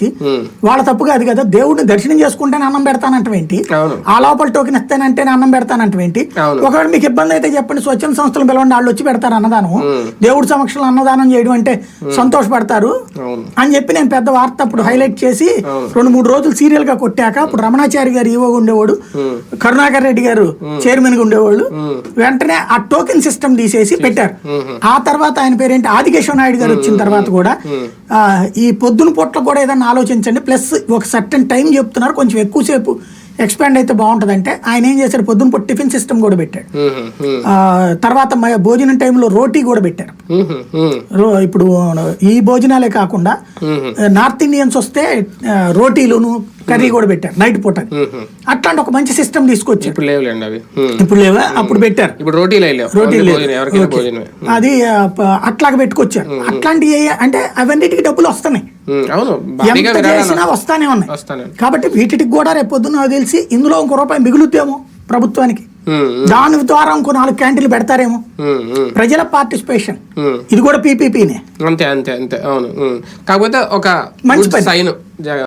నుంచి వాళ్ళ తప్పు కాదు కదా దేవుడిని దర్శనం చేసుకుంటేనే అన్నం పెడతానంటవేంటి అవును. ఆ లోపల టోకెన్ ఇస్తానంటేనే అన్నం పెడతానంటవేంటి అవును. ఒకవేళ మీకు ఇబ్బంది అయితే చెప్పండి స్వచ్ఛంద సంస్థలు పిలవండి వాళ్ళు వచ్చి పెడతారు అన్నదానం. దేవుడి సమక్షంలో అన్నదానం చేయడం అంటే సంతోషపడతారు. అని చెప్పి నేను పెద్ద వార్త అప్పుడు హైలైట్ చేసి రెండు మూడు రోజులు సీరియల్గా కొట్టాక అప్పుడు రమణాచారి గారు ఈవో ఉండేవాడు కరుణాకర్ రెడ్డి గారు చైర్మన్గా ఉండేవాళ్ళు. వెంటనే ఆ టోకెన్ సిస్టమ్ తీసేసి పెట్టారు. ఆ తర్వాత ఆయన పేరేంటి? ఆదికేశ్వర నాయుడు గారు వచ్చిన తర్వాత కూడా ఈ పొద్దున పూట్ల కూడా ఏదైనా ఆలోచించండి. ప్లస్ ఒక సర్టన్ టైం చెప్తున్నారు. కొంచెం ఎక్కువసేపు ఎక్స్పాండ్ అయితే బాగుంటదంటే ఆయన ఏం చేశాడు? పొద్దున పూట టిఫిన్ సిస్టమ్ కూడా పెట్టాడు. తర్వాత భోజనం టైంలో రోటీ కూడా పెట్టారు. ఇప్పుడు ఈ భోజనాలే కాకుండా. నార్త్ ఇండియన్స్ వస్తే రోటీలును కర్రీ కూడా పెట్టారు నైట్ పూట. అట్లాంటి ఒక మంచి సిస్టమ్ తీసుకొచ్చారు. ఇప్పుడు లేవులేండి అవి. ఇప్పుడు లేవా? అప్పుడు పెట్టారు. ఇప్పుడు రోటీలు రోటీలు అది అట్లాగా పెట్టుకొచ్చారు. అట్లాంటివి ఏ- అంటే అవన్నిటికి డబ్బులు వస్తున్నాయి. ఎంత చేసినా వస్తానే ఉన్నాయి. వస్తానే కాబట్టి వీటికి కూడా రేపు పొద్దున్న తెలిసి ఇందులో ఇంకో రూపాయి మిగులుతేమో ప్రభుత్వానికి. దాని ద్వారా ఇంకో నాలుగు క్యాంటీన్లు పెడతారేమో. ప్రజల పార్టిసిపేషన్. ఇది కూడా పీపీపీనే. అంతే అంతే అంతే. అవును. కాకపోతే ఒక మంచి సైన్